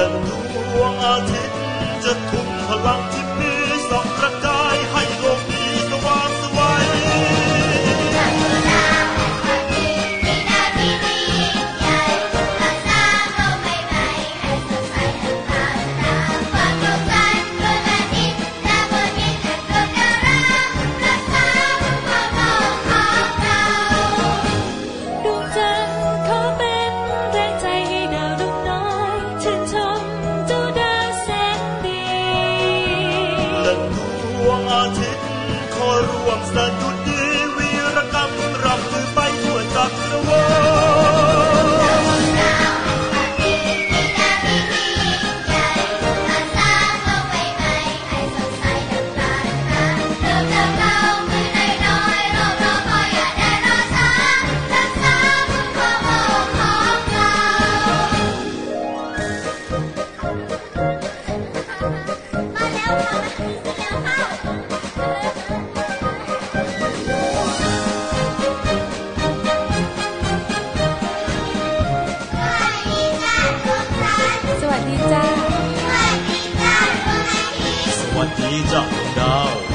ดัดวงอาทิตย์จะทุ่มพลังที่มีสองประการ 你找不到。